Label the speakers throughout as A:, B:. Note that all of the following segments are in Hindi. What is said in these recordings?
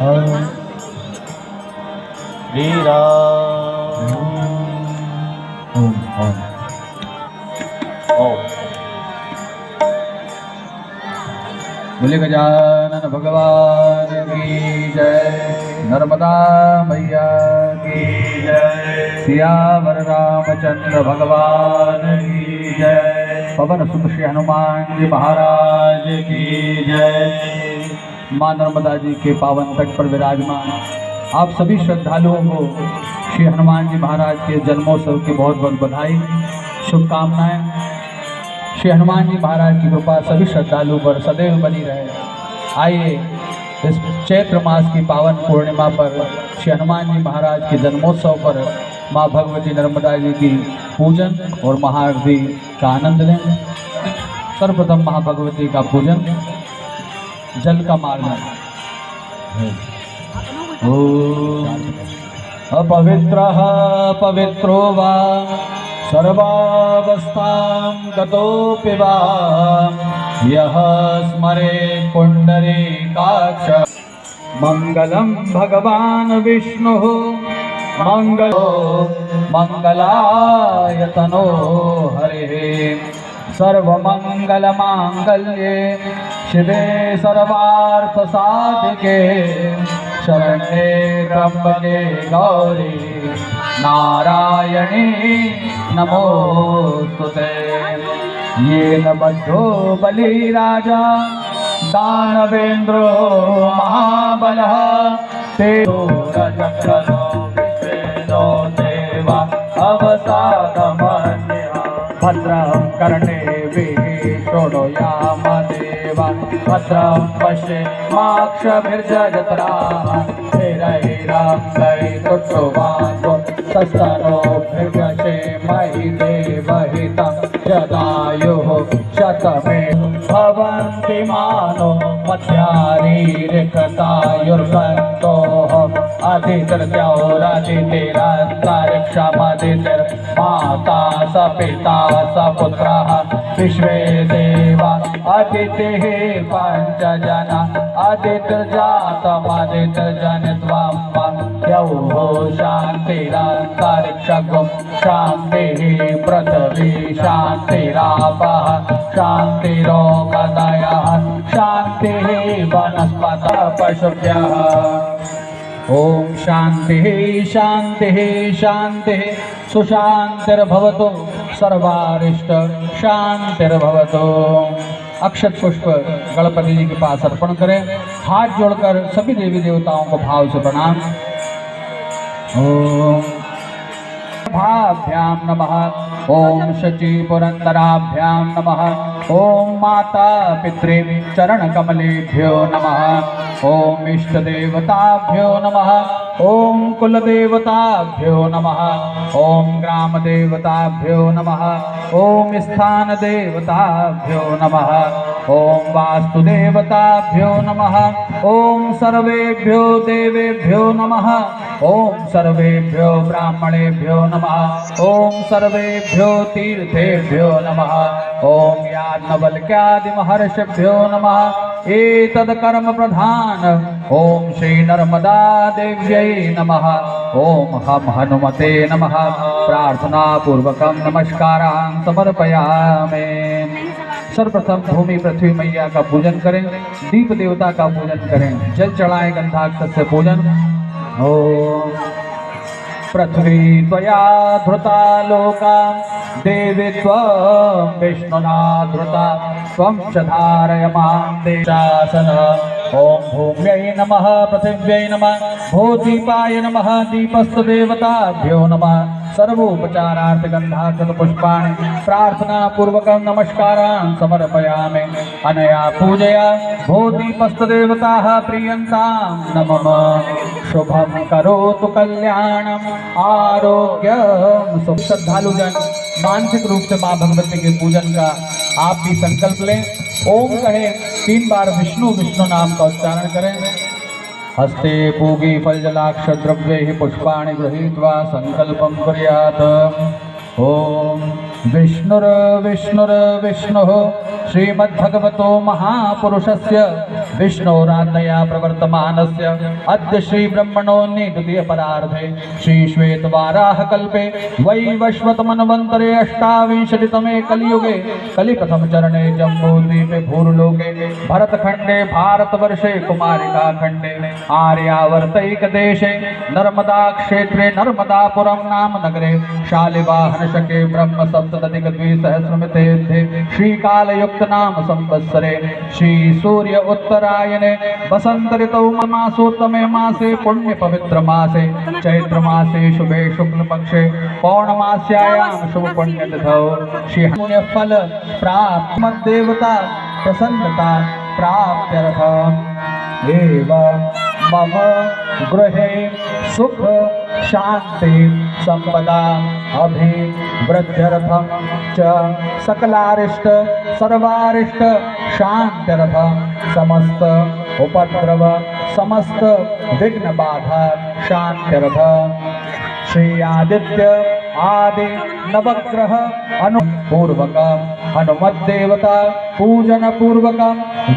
A: बोले गजानन भगवान की जय। नर्मदा मैया की जय। सियावर रामचंद्र भगवान की जय। पवन सुख श्री हनुमान जी महाराज की जय। माँ नर्मदा जी के पावन तट पर विराजमान। आप सभी श्रद्धालुओं को श्री हनुमान जी महाराज के जन्मोत्सव की बहुत बहुत बधाई, शुभकामनाएँ। श्री हनुमान जी महाराज की कृपा सभी श्रद्धालुओं पर सदैव बनी रहे। आइए, इस चैत्र मास की पावन पूर्णिमा पर श्री हनुमान जी महाराज के जन्मोत्सव पर माँ भगवती नर्मदा जी की पूजन और महाआरती का आनंद लें। सर्वप्रथम महाभगवती का पूजन। जल का मार्ग अपवित्रः पवित्रो वा, सर्वावस्थां गतोऽपि वा, यः स्मरेत् पुण्डरीकाक्ष भगवान् विष्णुः, मङ्गलो मङ्गलायतनो हरिः। सर्वमङ्गलमाङ्गल्ये शिवे सर्वार्थसाधिके, शरण्ये त्र्यम्बके गौरी, नारायणी नमोऽस्तु ते येन बद्धो बलिराजा, दानवेन्द्रो महाबलः ते विश्वेनो देवा, अवसादमन्यः। भद्रं कर्णे शृणुयाम देवा भद्रं पश्ये माक्ष सस्तनो भृगशे मयि देवहितं। जदायुः शतमे भवन्ति मानो मध्यारीरिकतायुर्गन्तोः अधितृत्योरदितिरन्तरिक्षमदितिर्माता स पिता, स पुत्रः, विश्वे देवा. अदितिः पञ्चजन अदितिर्जातमदितिर्जनित्वं यौः शान्तिरन्तरिक्षगुं शान्तिः पृथिवी शान्तिरापः शान्तिरोगदयः शान्तिः वनस्पतः, पशुभ्यः. ॐ शांति शांति शांति। सुशान्तिर्भवतु सर्वारिष्ट शांतिर्भवतु। अक्षत पुष्प गणपति जी के पास अर्पण करें। हाथ जोड़कर सभी देवी देवताओं को भाव से प्रणाम। ओम भाभ्यां नमः। शची पुरन्दराभ्यां नमः। ॐ माता पितृ चरणकमलेभ्यो नमः। ॐ इष्टदेवताभ्यो नमः। ॐ कुलदेवताभ्यो नमः। ॐ ग्रामदेवताभ्यो नमः। ॐ स्थानदेवताभ्यो नमः। ॐ वास्तुदेवताभ्यो नमः। ॐ सर्वेभ्यो देवेभ्यो नमः। ॐ सर्वेभ्यो ब्राह्मणेभ्यो नमः। ॐ सर्वेभ्यो तीर्थेभ्यो नमः। ॐ याज्ञवल्क्यादिमहर्षिभ्यो नमः। एतत्कर्म प्रधान। ॐ श्रीनर्मदा देव्यै नमः। ओम हम हनुमते नम। नमः प्रार्थनापूर्वकं नमस्कारान् समर्पयामि। सर्वप्रथम भूमि, पृथ्वी, मैया का पूजन करें। दीप देवता का पूजन करें। जल चढ़ाएँ गंधाक्षर से पूजन। ओम। पृथ्वी त्वया धृता लोका। देवी विष्णुना धृता। त्वं च धारयमां देशासन ॐ भूम्यै नमः, पृथिव्यै नमः। भूदीपाय नमः, दीपस्तु देवताभ्यो नमः। सर्वोपचारार्थ पुष्पाणि प्रार्थनापूर्वकं नमस्कारान् समर्पयामि। अनया पूजया भूदीपस्तदेवताः प्रीयन्तां न मम शुभं करोतु कल्याणम्, आरोग्यम। सुख श्रद्धालुजन मानसिक रूप से माँ भगवती के पूजन का आप भी संकल्प लें। ओम कहे, तीन बार विष्णु विष्णु नाम का उच्चारण करें। हस्ते पूगी फलजलाक्ष द्रव्ये पुष्पाणि गृहीत्वा संकल्पं कुर्यात्। ॐ विष्णुर विष्णुर, विष्णुः। श्रीमद्भगवतो महापुरुषस्य विष्णोराधया प्रवर्तमानस्य। अद्य श्री ब्रह्मणोन्नि द्वितीय परार्धे श्री श्वेत वाराह कल्पे वैवस्वतमन्वन्तरे अष्टाविंशतितमे कलियुगे। कलि प्रथम चरणे जम्बूद्वीपे भूर्लोके, भरतखण्डे भारतवर्षे देशे नर्मदा क्षेत्रे नर्मदापुरं नाम नगरे शालिवाहन शके ब्रह्म सप्तधिक द्विसहस्रमिते श्रीकालयुक्त नाम संवत्सरे। श्री सूर्य उत्तरायणे। वसंत ऋतौ मासोत्तमे मासे पुण्य पवित्र मासे चैत्र मासे शुभे शुक्ल पक्षे पौर्णमास्यायां शुभ पुण्य तिथौ श्री पुण्य फल प्राप्त देवता, प्रसन्नता प्राप्त्यर्थम्। एव मम गृहे सुख शांति संपदा अभिवृद्ध्यर्थं च सकलारिष्ट, सर्वारिष्ट, शांत्यर्थं समस्त उपद्रव, समस्त विघ्न बाधा शांत्यर्थं। श्री आदित्य आदि नवग्रह अनुपूर्वक हनुमत देवता पूजन पूर्वक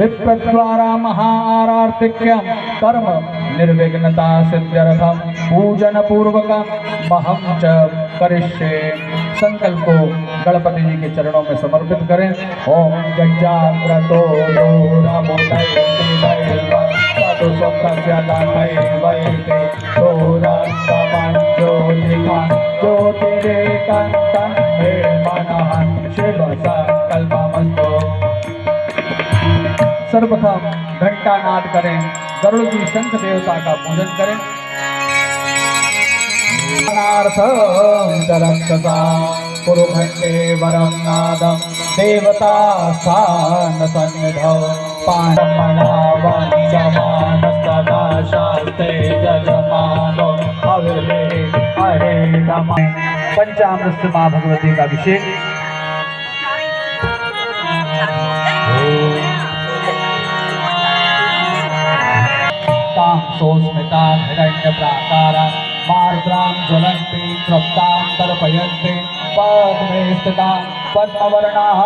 A: विप्रद्वारा महाआरार्तिक्यम कर्म निर्विघ्नता सिद्ध्यर्थम पूजन पूर्वक महम च करिष्ये। संकल्प को गणपति जी के चरणों में समर्पित करें। ओम गजाग्रतो रामो साधु ज्योतिरेकंतं मे मनः सर्वप्रथम घंटा करें, गरुड़ जी शंख देवता का पूजन करें। कुरुखंडे वरम नादम देवता स्थान सन्निधौ। पाणमणावंशमानस्तदा शास्ते जजमानो अविर्वे नमः पंचामृत से माँ भगवती का अभिषेक। सोस्मिता हिरण्य हिरण्यप्राकारा मार्द्रां ज्वलन्ति तृप्तां तर्पयन्ति पद्मे स्थितां पद्मवर्णाः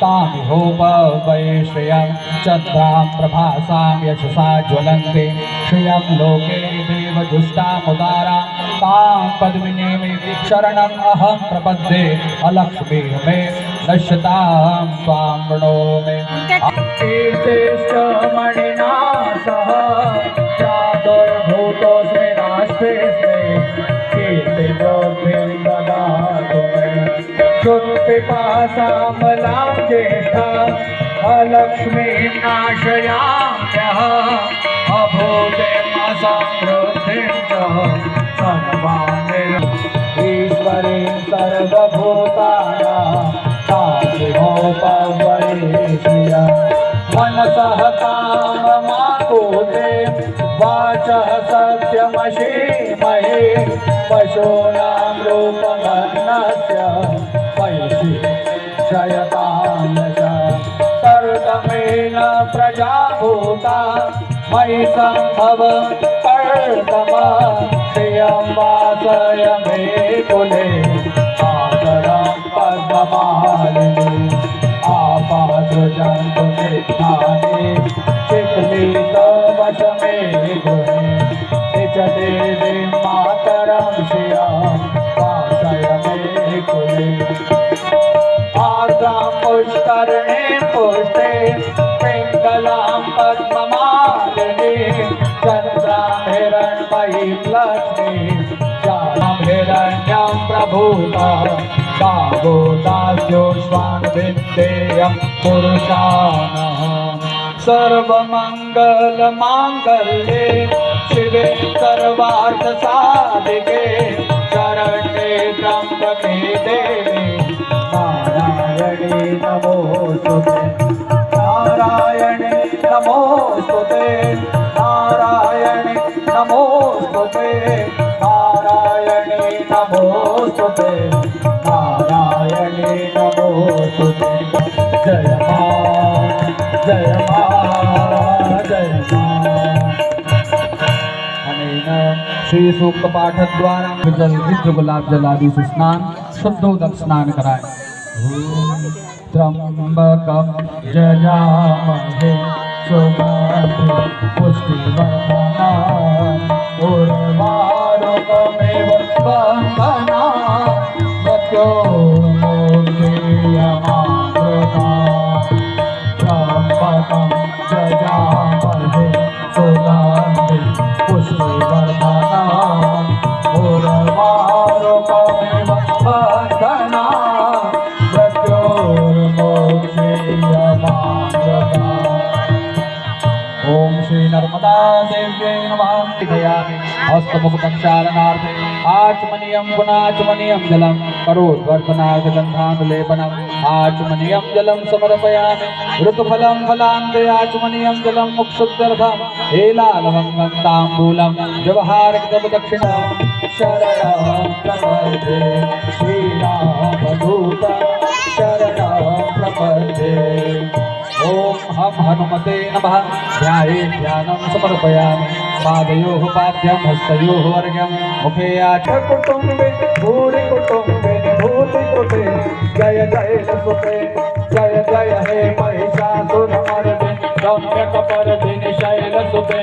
A: तामिहोपवै श्रियं चन्द्रां प्रभासां यशसा ज्वलन्ति, श्रियं लोके देवजुष्टामुदारां तां पद्मिनीमि शरणम् अहं प्रपद्ये, अलक्ष्मी मे नश्यतां त्वां वृणोमि। कीर्तिश्च मणिना सह शोत्ते पासामला ज्येष्ठा अलक्ष्मी नाशयाभ्यः अभोगे मासा सर्वानिर ईश्वरे सर्वभूताया ताशिहोपवरेशिया मनसः काममातो ते पशूनां रूपमः क्षयतां च कर्दमेन प्रजाभूता। मयि सम्भव कर्दम श्रियं मे कुले। आदरं पद्ममालिनी आपादृजन्तु चित्तानि चित्लितवशमे स्वान्विध्येयं पुरुषाणः सर्वमङ्गलमाङ्गल्ये शिवे सर्वार्थसाधिके शरणे द्रह्ममे देवे। नारायणे नमोस्तु नारायणे नमोऽस्तु ते नारायणे नमोऽस्तु ते श्री सूक्त पाठ द्वारा जल मित्र गुलाब जलादि से स्नान शुद्धोदक स्नान कराए। त्र्यंबकम जजामहे पुष्टि आचमनीयं जलं समर्पयामि। ऋतुफलं फलान्ते आचमनीयं जलं मुक्षुद्गर्भं हेलालवङ्गं ताम्बूलं व्यवहारकदक्षिणं शरणं प्रपद्ये श्रीरामदूत शरणं प्रपद्ये ॐ हम हनुमते नमः। ध्याये ध्यानं समर्पयामि। पादयोः पाद्यं, हस्तयोः वर्ग्यं मुखे आच कुटुम्बे। भूरि कुटुम्बे भूति कुटे जय जय सुते जय जय हे महिषासुरमर्दिनि रम्यकपर्दिनि शैलसुते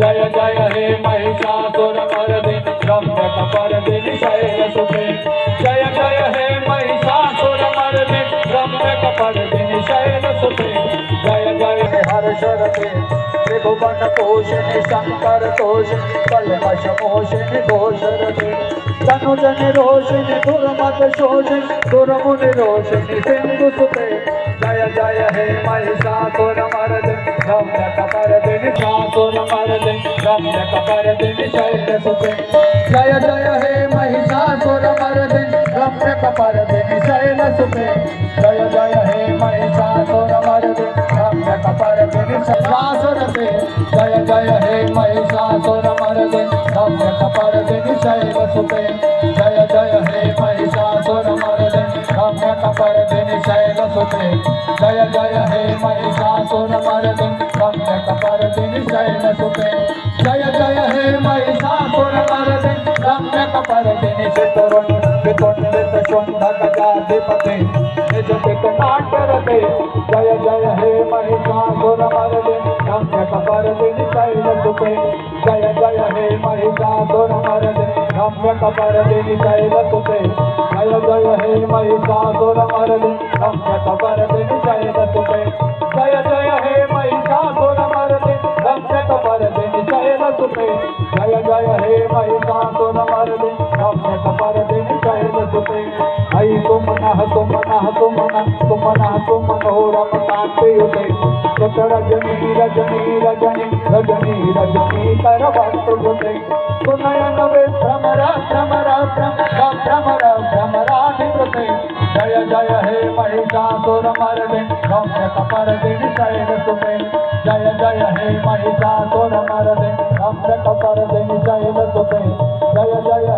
A: जय जय हे महिषासुरमर्दिनि रम्यकपर्दिनि शैलसुते जय जय त्रिभुवन पोषणि शङ्कर तोषणि कल्मष मोषणि घोषरते तनुजन रोषणि दुर्मत शोषणि, दुर्मुनि रोषणि सिन्धु सुते। जय जय, हे महिषासुर मर्दिनि रम्य कपर्दिनि सासुर मर्दिनि रम्य कपर्दिनि शैल सुते। जय जय, हे महिषासुर मर्दिनि रम्य कपर्दिनि शैल सुते। जय जय, हे महिषासुर शैल जय जय, हे महिषासुर मर्दिनि रम्य कपर्दिनि शैल सुते जय जय, हे महिषासुर मर्दिनि रम्य कपर्दिनि शतरुन् वितुण्डित शुण्ढ गजाधिपते। निज पित नाटरते जय जय, हे महिषासुर मर्दिनि रम्य कपर्दिनि शैल सुते जय जय, हे महिषासुर मर्दिनि रम्य कपर्दिनि शैल सुते जय जय हे महिषासुर मर्दिनि रम्य कपर्दिनि जय जय हे महिषासुर मर्दिनि रम्य कपर्दिनि जय जय हे महिषासुर मर्दिनि रम्य कपर्दिनि ऐ तुम नः तुम नः तुम नः तुम नः तुम नोरम कांतियुते सुत रजनी रजनी रजनी रजनी रजनी कर वक्तुते सुनयन वे भ्रमर भ्रमर भ्रमर भ्रमर भ्रमराधिपते जय जय, हे महिषासुर मर्दिनि रम्य कपर्दिनि शैल सुते। जय जय, हे महिषासुर मर्दिनि रम्य कपर्दिनि शैल सुते। जय जय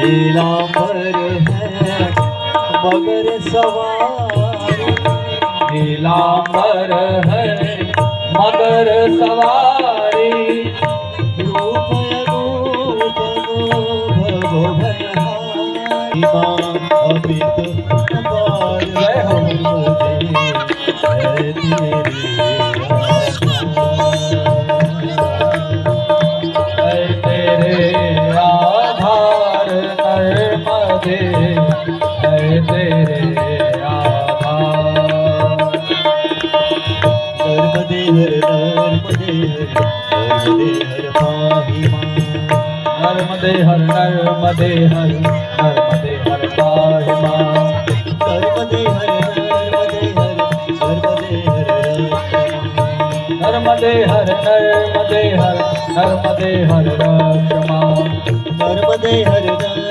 B: लीला पर है मगर सवारी
A: नीलांबर है मगर सवारी
B: रूप अनूप भगो भयहारी माँ
A: अमृत
B: हो।
A: है तेरे
B: नर्मदे
A: हर नर्मदे हर पाहि माँ।
B: नर्मदे हर नर्मदे हर नर्मदे हर
A: नर्मदे हर नर्मदे हर रक्ष माँ।
B: नर्मदे हर नर्मदे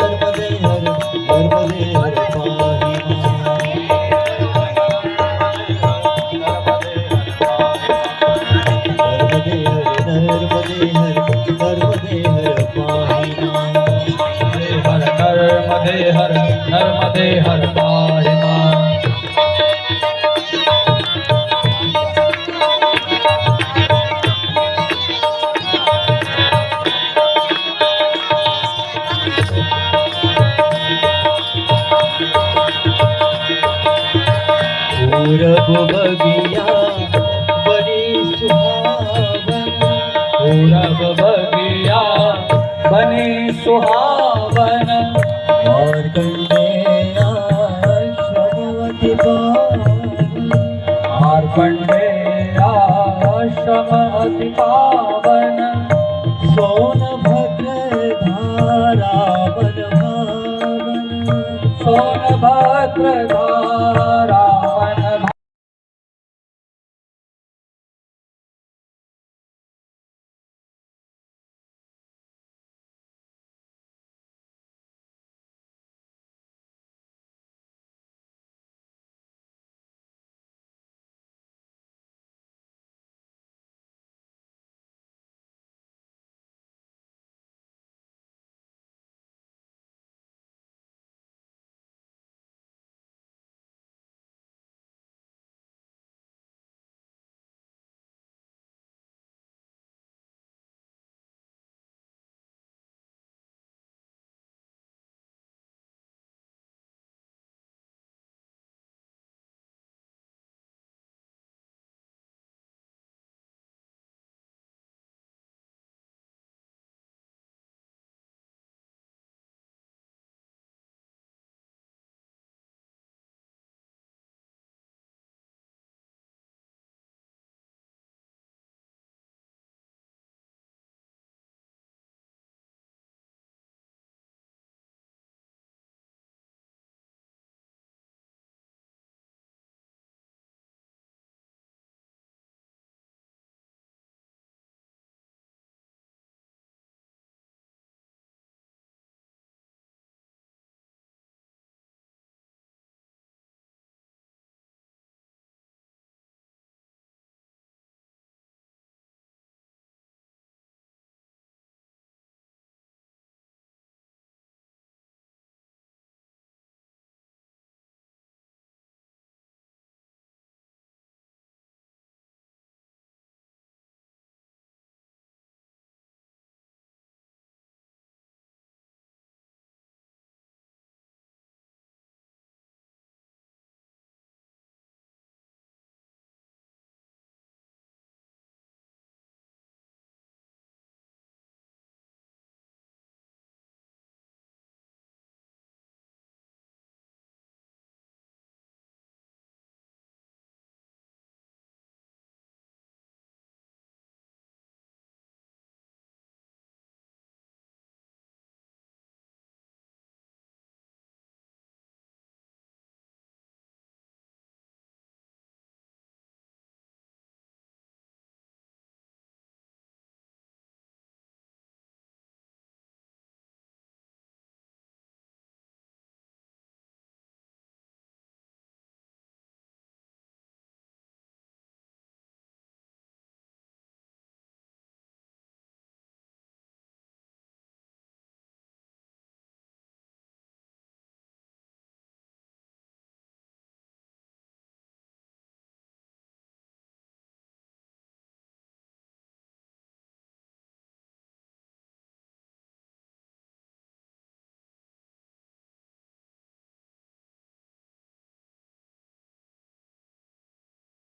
B: हर नर्मदे हर
A: पाहि माँ पूरब बगिया बड़ी सुहावन।
B: पूरब